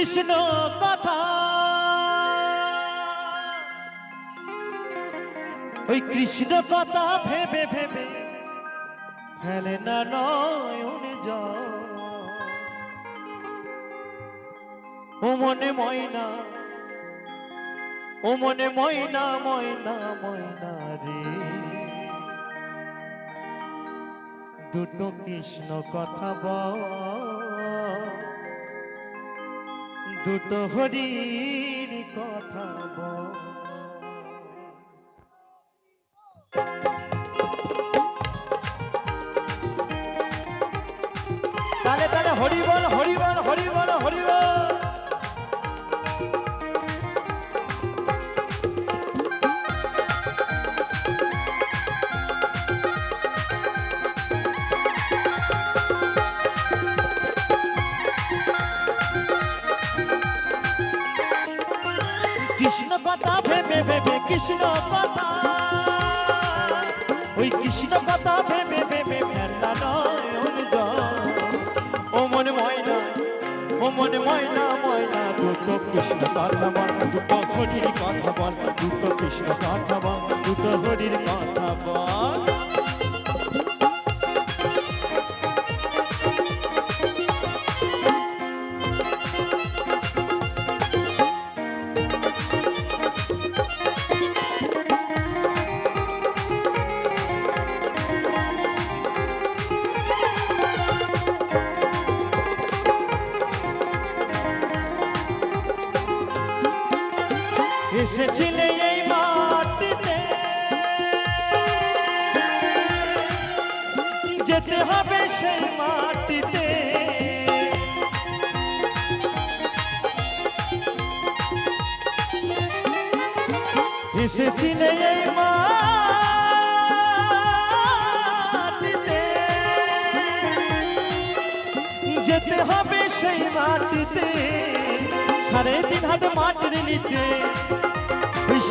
কৃষ্ণ কথা। ওই কৃষ্ণ কথা ভেবে ভেবে ফেলে না নয়ন। ও মনে ময়না, ও মনে ময়না ময়না ময়না রে। দুটো কৃষ্ণ কথা বল। দুটো হরির কথা বল। কৃষ্ণ কথা ওই কৃষ্ণ কথা ভেবে ভেবে ফেলা নয়ন। ও মনে ময়না, ও মনে ময়না ময়না, দুটো কৃষ্ণ কথা বল, দুটো হরির কথা বল, দুটো কৃষ্ণ কথা বল, দুটো হরির কথা বল এসেছিলে এই মাটিতে। যেতে হবে সেই মাটিতে। এসেছিলে এই মাটিতে। যেতে হবে সেই মাটিতে। সাড়ে তিন হাত মাটির নিচে।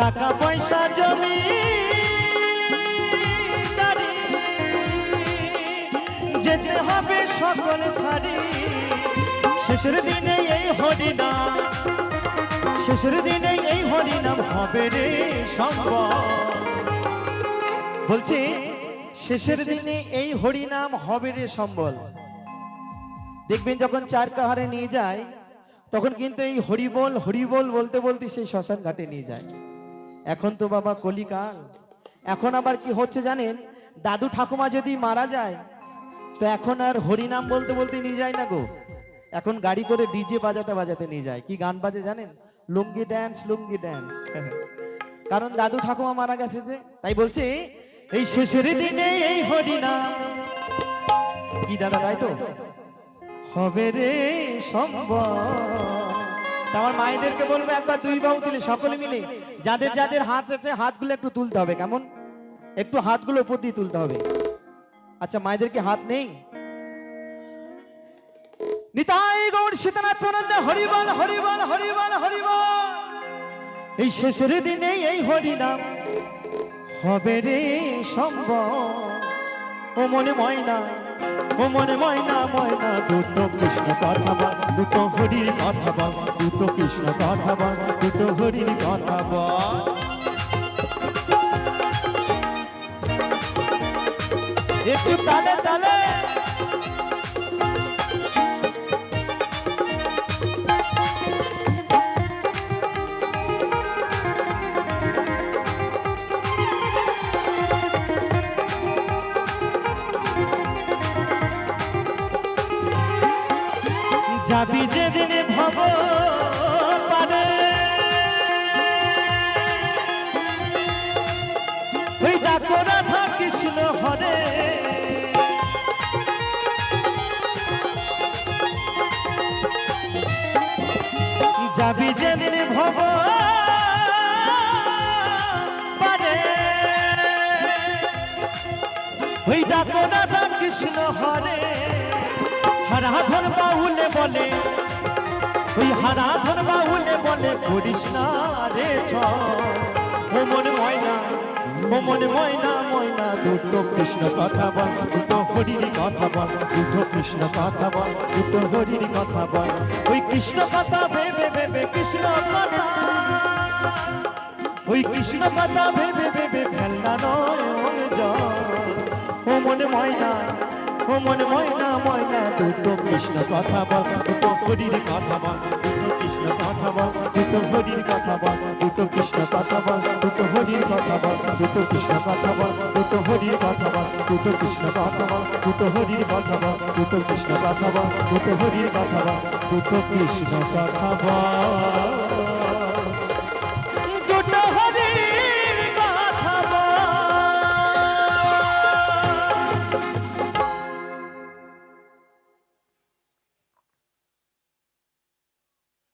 টাকা পয়সা জমি যেতে হবে সকল ছাড়ি শেষের দিনে এই শেষের দিনে এই হবে রে সম্ভব বলছি, শেষের দিনে এই হরিনাম হবে রে সম্বল। দেখবেন যখন চার কাহারে নিয়ে যায়, তখন কিন্তু এই হরিবল হরিবল বলতে বলতে সেই শ্মশান ঘাটে নিয়ে যায়। এখন তো বাবা কলিকাল। এখন আবার কি হচ্ছে জানেন? দাদু ঠাকুমা যদি মারা যায়, তো এখন আর হরিনাম বলতে বলতে নিয়ে যায় না গো। এখন গাড়ি করে ডিজে বাজাতে বাজাতে নিয়ে যায়। কি গান বাজে জানেন? লুঙ্গি ড্যান্স লুঙ্গি ড্যান্স কারণ দাদু ঠাকুমা মারা গেছে যে, তাই বলছে, এই শেষের দিনে এই হরিনাম। কি দাদা, তাই তো? হবে রে সম্ভব আমার মায়েদেরকে বলব একবার দুই বাবু তুলে সকলে মিলে। যাদের যাদের হাত আছে, হাতগুলো একটু তুলতে হবে, কেমন? একটু হাতগুলো উপর দিয়ে তুলতে হবে। আচ্ছা মায়েদের কি হাত নেই? নিতাই গৌর সীতানাথ প্রনন্দে হরিবল হরিবল হরিবল হরিবল। এই শেষের দিনে এই হরিনাম হবে রে সম্ভব ও মনে ময়না, ও মনে ময়না ময়না, দুটো কৃষ্ণ কথা বল, দুটো হরির কথা বল, দুটো কৃষ্ণ কথা বল, দুটো হরির কথা বল। একটু তালে তালে যাবি যেদিন ভব পারে ওই ডাকো রাধা কৃষ্ণ হরে। যাবি যেদিন ভব পারে ওই ডাকো হরে। হরাধন বাহুলে বলে। ওই হরাধন বাহুলে বলে, করিস রে ছ ও মনে ময়না, ও মনে ময়না ময়না, দুটো কৃষ্ণ কথা বল, দুটো হরির কথা বল, দুটো কৃষ্ণ কথা বল, দুটো হরির কথা বল। ওই কৃষ্ণ কথা ভেবে ভেবে কৃষ্ণ কথা। ওই কৃষ্ণ কথা ভেবে ভেবে ফেলনা জল ও মনে ময়না মনে ময়না ময়না দুটো কৃষ্ণ কথা বল দুটো হরির কথা বল দুটো কৃষ্ণ কথা বল দুটো হরির কথা বল দুটো কৃষ্ণ কথা বল দুটো হরির কথা বল দুটো কৃষ্ণ কথা বল দুটো হরির কথা বল দুটো কৃষ্ণ কথা বল দুটো হরির কথা বল দুটো কৃষ্ণ কথা বল দুটো হরির কথা বল দুটো কৃষ্ণ কথা বল